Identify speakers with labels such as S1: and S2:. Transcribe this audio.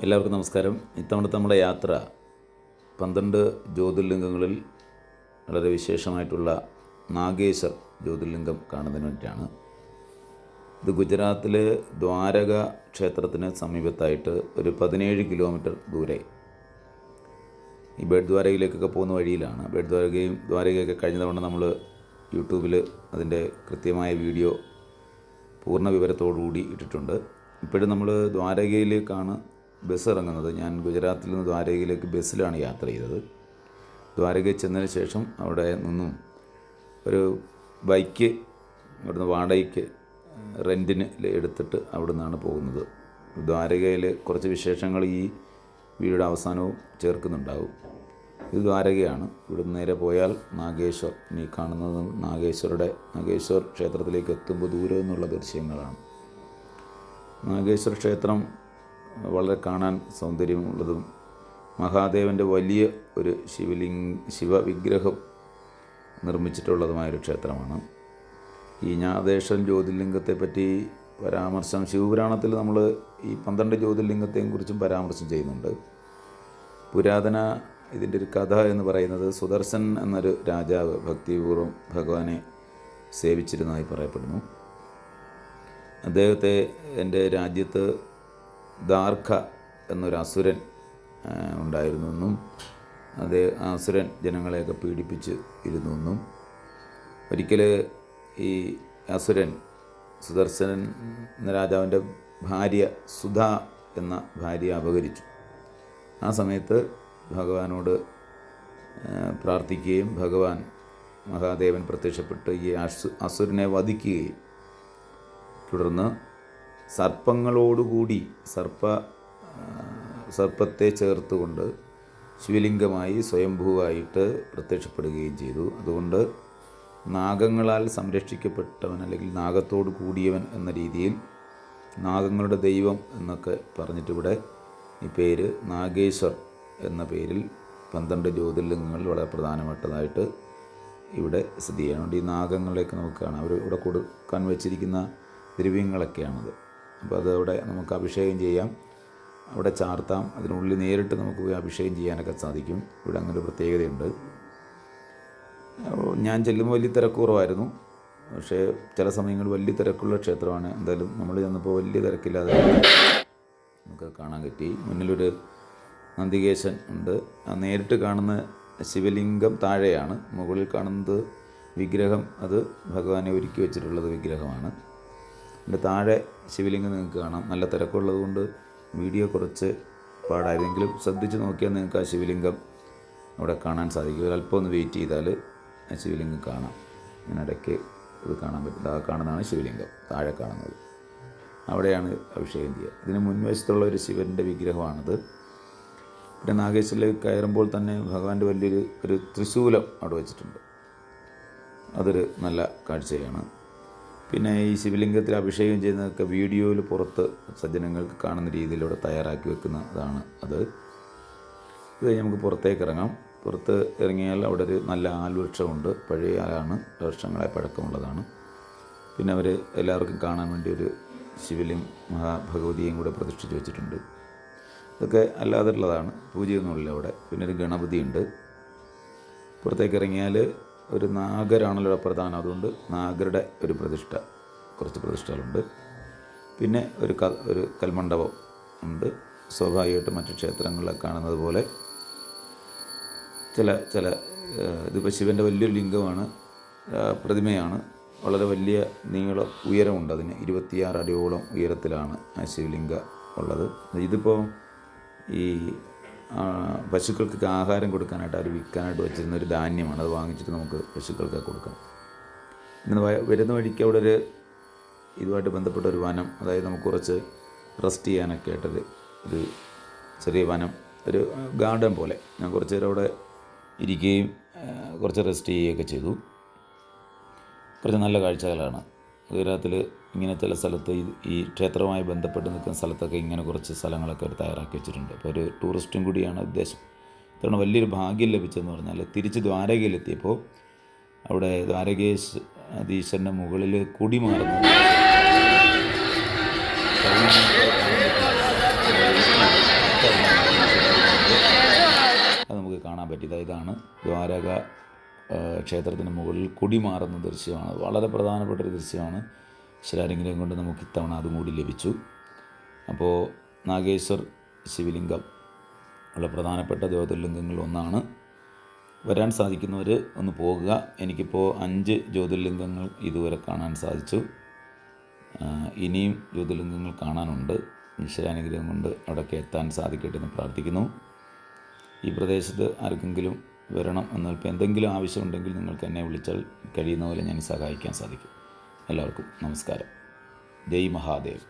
S1: എല്ലാവർക്കും നമസ്കാരം. ഇത്തവണത്തെ നമ്മുടെ യാത്ര പന്ത്രണ്ട് ജ്യോതിർലിംഗങ്ങളിൽ വളരെ വിശേഷമായിട്ടുള്ള നാഗേശ്വർ ജ്യോതിർലിംഗം കാണുന്നതിന് വേണ്ടിയിട്ടാണ് ഇത് ഗുജറാത്തിലെ ദ്വാരക ക്ഷേത്രത്തിന് സമീപത്തായിട്ട് ഒരു പതിനേഴ് കിലോമീറ്റർ ദൂരെ. ഈ ബേഡ്വാരകയിലേക്കൊക്കെ പോകുന്ന വഴിയിലാണ്. ബേഡ്വാരകയും ദ്വാരകയൊക്കെ കഴിഞ്ഞ തവണ നമ്മൾ യൂട്യൂബിൽ അതിന്റെ കൃത്യമായ വീഡിയോ പൂർണ വിവരത്തോടുകൂടി ഇട്ടിട്ടുണ്ട്. ഇപ്പോഴും നമ്മൾ ദ്വാരകയിലേക്കാണ് ബസ് ഇറങ്ങുന്നത് ഞാൻ ഗുജറാത്തിൽ നിന്ന് ദ്വാരകയിലേക്ക് ബസ്സിലാണ് യാത്ര ചെയ്തത്. ദ്വാരകയിൽ ചെന്നതിന് ശേഷം അവിടെ നിന്നും ഒരു ബൈക്ക് ഇവിടുന്ന് വാടകയ്ക്ക് റെന്റിന് എടുത്തിട്ട് അവിടെ നിന്നാണ് പോകുന്നത്. ദ്വാരകയിൽ കുറച്ച് വിശേഷങ്ങൾ ഈ വീട് അവസാനവും ചേർക്കുന്നുണ്ടാവും. ഇത് ദ്വാരകയാണ്. ഇവിടെ നേരെ പോയാൽ നാഗേശ്വർ. ഇനി കാണുന്നത് നാഗേശ്വരുടെ നാഗേശ്വർ ക്ഷേത്രത്തിലേക്ക് എത്തുമ്പോൾ ദൂരം എന്നുള്ള ദൃശ്യങ്ങളാണ്. നാഗേശ്വര ക്ഷേത്രം വളരെ കാണാൻ സൗന്ദര്യമുള്ളതും മഹാദേവന്റെ വലിയ ഒരു ശിവലിംഗ ശിവവിഗ്രഹം നിർമ്മിച്ചിട്ടുള്ളതുമായൊരു ക്ഷേത്രമാണ്. ഈ ഞാദേശൻ ജ്യോതിർലിംഗത്തെ പറ്റി പരാമർശം ശിവപുരാണത്തിൽ നമ്മൾ ഈ പന്ത്രണ്ട് ജ്യോതിർലിംഗത്തെയും കുറിച്ചും പരാമർശം ചെയ്യുന്നുണ്ട്. പുരാതന ഇതിന്റെ ഒരു കഥ എന്ന് പറയുന്നത് സുദർശൻ എന്നൊരു രാജാവ് ഭക്തിപൂർവം ഭഗവാനെ സേവിച്ചിരുന്നതായി പറയപ്പെടുന്നു. അദ്ദേഹത്തെ എന്റെ രാജ്യത്ത് ദാർഖ എന്നൊരു അസുരൻ ഉണ്ടായിരുന്നു എന്നും അത് അസുരൻ ജനങ്ങളെയൊക്കെ പീഡിപ്പിച്ച് ഇരുന്നു എന്നും ഒരിക്കൽ ഈ അസുരൻ സുദർശനൻ എന്ന രാജാവിന്റെ ഭാര്യ സുധ എന്ന ഭാര്യ അപകരിച്ചു. ആ സമയത്ത് ഭഗവാനോട് പ്രാർത്ഥിക്കുകയും ഭഗവാൻ മഹാദേവൻ പ്രത്യക്ഷപ്പെട്ട് ഈ അസു അസുരനെ വധിക്കുകയും തുടർന്ന് സർപ്പങ്ങളോടുകൂടി സർപ്പ സർപ്പത്തെ ചേർത്തുകൊണ്ട് ശിവലിംഗമായി സ്വയംഭൂവായിട്ട് പ്രത്യക്ഷപ്പെടുകയും ചെയ്തു. അതുകൊണ്ട് നാഗങ്ങളാൽ സംരക്ഷിക്കപ്പെട്ടവൻ അല്ലെങ്കിൽ നാഗത്തോട് കൂടിയവൻ എന്ന രീതിയിൽ നാഗങ്ങളുടെ ദൈവം എന്നൊക്കെ പറഞ്ഞിട്ടിവിടെ ഈ പേര് നാഗേശ്വർ എന്ന പേരിൽ പന്ത്രണ്ട് ജ്യോതിർലിംഗങ്ങൾ വളരെ പ്രധാനപ്പെട്ടതായിട്ട് ഇവിടെ സ്ഥിതി ചെയ്യുന്നുണ്ട്. ഈ നാഗങ്ങളെയൊക്കെ നമുക്ക് കാണാം. അവർ ഇവിടെ കൊടുക്കാൻ വെച്ചിരിക്കുന്ന ദ്രവ്യങ്ങളൊക്കെയാണത്. അപ്പോൾ അതവിടെ നമുക്ക് അഭിഷേകം ചെയ്യാം. അവിടെ ചാർത്താം. അതിനുള്ളിൽ നേരിട്ട് നമുക്ക് പോയി അഭിഷേകം ചെയ്യാനൊക്കെ സാധിക്കും. ഇവിടെ അങ്ങനെ ഒരു പ്രത്യേകതയുണ്ട്. ഞാൻ ചെല്ലുമ്പോൾ വലിയ തിരക്ക് കുറവായിരുന്നു. പക്ഷേ ചില സമയങ്ങളിൽ വലിയ തിരക്കുള്ള ക്ഷേത്രമാണ്. എന്തായാലും നമ്മൾ ചെന്നപ്പോൾ വലിയ തിരക്കില്ലാതെ നമുക്ക് കാണാൻ പറ്റി. മുന്നിലൊരു നന്ദികേശൻ ഉണ്ട്. ആ നേരിട്ട് കാണുന്ന ശിവലിംഗം താഴെയാണ്. മുകളിൽ കാണുന്നത് വിഗ്രഹം. അത് ഭഗവാനെ ഒരുക്കി വെച്ചിട്ടുള്ളത് വിഗ്രഹമാണ്. അതിന്റെ താഴെ ശിവലിംഗം നിങ്ങൾക്ക് കാണാം. നല്ല തിരക്കുള്ളത് കൊണ്ട് വീഡിയോ കുറച്ച് പാടായിരുന്നെങ്കിലും ശ്രദ്ധിച്ച് നോക്കിയാൽ നിങ്ങൾക്ക് ആ ശിവലിംഗം അവിടെ കാണാൻ സാധിക്കും. ഒരു അല്പം ഒന്ന് വെയിറ്റ് ചെയ്താൽ ആ ശിവലിംഗം കാണാം. ഞാൻ ഇടയ്ക്ക് ഇത് കാണാൻ പറ്റും. ആ കാണുന്നതാണ് ശിവലിംഗം. താഴെ കാണുന്നത്. അവിടെയാണ് അഭിഷേകം ചെയ്യുക. ഇതിന് മുൻവശത്തുള്ള ഒരു ശിവന്റെ വിഗ്രഹമാണിത്. പിന്നെ നാഗേശ്വരിലേക്ക് കയറുമ്പോൾ തന്നെ ഭഗവാന്റെ വലിയൊരു ഒരു ത്രിശൂലം അവിടെ വെച്ചിട്ടുണ്ട്. അതൊരു നല്ല കാഴ്ചയാണ്. പിന്നെ ഈ ശിവലിംഗത്തിൽ അഭിഷേകം ചെയ്യുന്നതൊക്കെ വീഡിയോയിൽ പുറത്ത് സജ്ജനങ്ങൾക്ക് കാണുന്ന രീതിയിൽ ഇവിടെ തയ്യാറാക്കി വെക്കുന്നതാണ് അത്. ഇത് നമുക്ക് പുറത്തേക്ക് ഇറങ്ങാം. പുറത്ത് ഇറങ്ങിയാൽ അവിടെ ഒരു നല്ല ആൽവൃക്ഷമുണ്ട്. പഴയ ആലാണ്. വർഷങ്ങളെ പഴക്കമുള്ളതാണ്. പിന്നെ അവർ എല്ലാവർക്കും കാണാൻ വേണ്ടി ഒരു ശിവലിംഗ് മഹാഭഗവതിയും കൂടെ പ്രതിഷ്ഠിച്ച് വെച്ചിട്ടുണ്ട്. ഇതൊക്കെ അല്ലാതെയുള്ളതാണ് പൂജയൊന്നുമില്ല അവിടെ. പിന്നെ ഒരു ഗണപതിയുണ്ട്. പുറത്തേക്ക് ഇറങ്ങിയാൽ ഒരു നാഗരാണല്ലോ പ്രധാനം. അതുകൊണ്ട് നാഗരുടെ ഒരു പ്രതിഷ്ഠ കുറച്ച് പ്രതിഷ്ഠകളുണ്ട്. പിന്നെ ഒരു ക ഒരു കൽമണ്ഡപം ഉണ്ട്. സ്വാഭാവികമായിട്ട് മറ്റു ക്ഷേത്രങ്ങളിലൊക്കെ കാണുന്നത് പോലെ ചില ചില ഇതിപ്പോൾ ശിവന്റെ വലിയൊരു ലിംഗമാണ് പ്രതിമയാണ്. വളരെ വലിയ നീളം ഉയരമുണ്ട്. അതിന് ഇരുപത്തിയാറ് അടിയോളം ഉയരത്തിലാണ് ആ ശിവലിംഗ ഉള്ളത്. ഇതിപ്പോൾ ഈ ആ, പശുക്കൾക്കൊക്കെ ആഹാരം കൊടുക്കാനായിട്ട് അവർ വിൽക്കാനായിട്ട് വെച്ചിരുന്ന ഒരു ധാന്യമാണ്. അത് വാങ്ങിച്ചിട്ട് നമുക്ക് പശുക്കൾക്ക് കൊടുക്കാം. ഇന്ന് വ- വരുന്ന വഴിക്ക് അവിടെ ഒരു ഇതുമായിട്ട് ബന്ധപ്പെട്ട ഒരു വനം അതായത് നമുക്ക് കുറച്ച് റെസ്റ്റ് ചെയ്യാനൊക്കെ ആയിട്ടൊരു ഒരു ചെറിയ വനം ഒരു ഗാർഡൻ പോലെ. ഞാൻ കുറച്ച് നേരം അവിടെ ഇരിക്കുകയും കുറച്ച് റെസ്റ്റ് ചെയ്യുകയൊക്കെ ചെയ്തു. കുറച്ച് നല്ല കാഴ്ചകളാണ്. ഗുജറാത്തിൽ ഇങ്ങനെ ചില സ്ഥലത്ത് ഈ ക്ഷേത്രവുമായി ബന്ധപ്പെട്ട് നിൽക്കുന്ന സ്ഥലത്തൊക്കെ ഇങ്ങനെ കുറച്ച് സ്ഥലങ്ങളൊക്കെ അവർ തയ്യാറാക്കി വെച്ചിട്ടുണ്ട്. അപ്പോൾ ഒരു ടൂറിസ്റ്റും കൂടിയാണ് ഉദ്ദേശം. ഇത്തവണ വലിയൊരു ഭാഗ്യം ലഭിച്ചതെന്ന് പറഞ്ഞാൽ തിരിച്ച് ദ്വാരകയിലെത്തിയപ്പോൾ അവിടെ ദ്വാരകേശ് അതീശ്വരന്റെ മുകളിൽ കുടിമാറുന്നു അത് നമുക്ക് കാണാൻ പറ്റിയത്. ഇതാണ് ദ്വാരക ക്ഷേത്രത്തിന് മുകളിൽ കൊടി മാറുന്ന ദൃശ്യമാണ്. വളരെ പ്രധാനപ്പെട്ട ഒരു ദൃശ്യമാണ്. ഈശ്വരാരെങ്കിലും കൊണ്ട് നമുക്ക് ഇത്തവണ അതും കൂടി ലഭിച്ചു. അപ്പോൾ നാഗേശ്വർ ശിവലിംഗം ഉള്ള പ്രധാനപ്പെട്ട ജ്യോതിർലിംഗങ്ങളിൽ ഒന്നാണ്. വരാൻ സാധിക്കുന്നവർ ഒന്ന് പോകുക. എനിക്കിപ്പോൾ അഞ്ച് ജ്യോതിർലിംഗങ്ങൾ ഇതുവരെ കാണാൻ സാധിച്ചു. ഇനിയും ജ്യോതിർലിംഗങ്ങൾ കാണാനുണ്ട്. ഈശ്വരാനുഗ്രഹം കൊണ്ട് അവിടേക്ക് എത്താൻ സാധിക്കട്ടെ എന്ന് പ്രാർത്ഥിക്കുന്നു. ഈ പ്രദേശത്ത് ആർക്കെങ്കിലും വരണം എന്നാൽ എന്തെങ്കിലും ആവശ്യമുണ്ടെങ്കിൽ നിങ്ങൾക്ക് എന്നെ വിളിച്ചാൽ കഴിയുന്ന പോലെ ഞാൻ സഹായിക്കാൻ സാധിക്കും. എല്ലാവർക്കും നമസ്കാരം. ജയ് മഹാദേവ്.